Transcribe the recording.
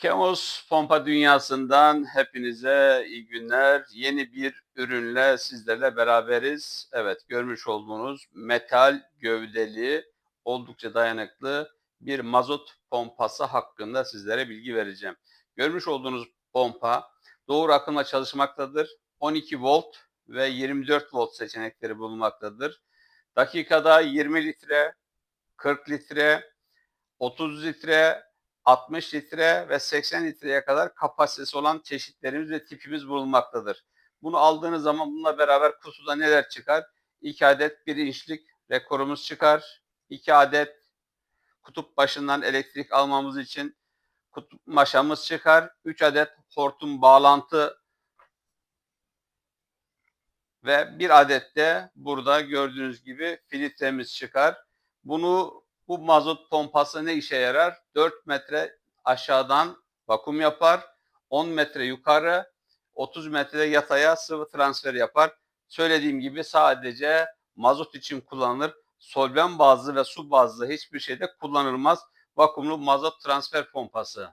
Kemos Pompa Dünyası'ndan hepinize iyi günler. Yeni bir ürünle sizlerle beraberiz. Evet görmüş olduğunuz metal gövdeli oldukça dayanıklı bir mazot pompası hakkında sizlere bilgi vereceğim. Görmüş olduğunuz pompa doğru akımla çalışmaktadır. 12 volt ve 24 volt seçenekleri bulunmaktadır. Dakikada 20 litre, 40 litre, 30 litre, 60 litre ve 80 litreye kadar kapasitesi olan çeşitlerimiz ve tipimiz bulunmaktadır. Bunu aldığınız zaman bununla beraber kutuda neler çıkar? 2 adet 1 inçlik rekorumuz çıkar. 2 adet kutup başından elektrik almamız için kutup maşamız çıkar. 3 adet hortum bağlantı ve bir adet de burada gördüğünüz gibi filtremiz çıkar. Bunu bu mazot pompası ne işe yarar? 4 metre aşağıdan vakum yapar. 10 metre yukarı 30 metre yataya sıvı transfer yapar. Söylediğim gibi sadece mazot için kullanılır. Solven bazlı ve su bazlı hiçbir şeyde kullanılmaz. Vakumlu mazot transfer pompası.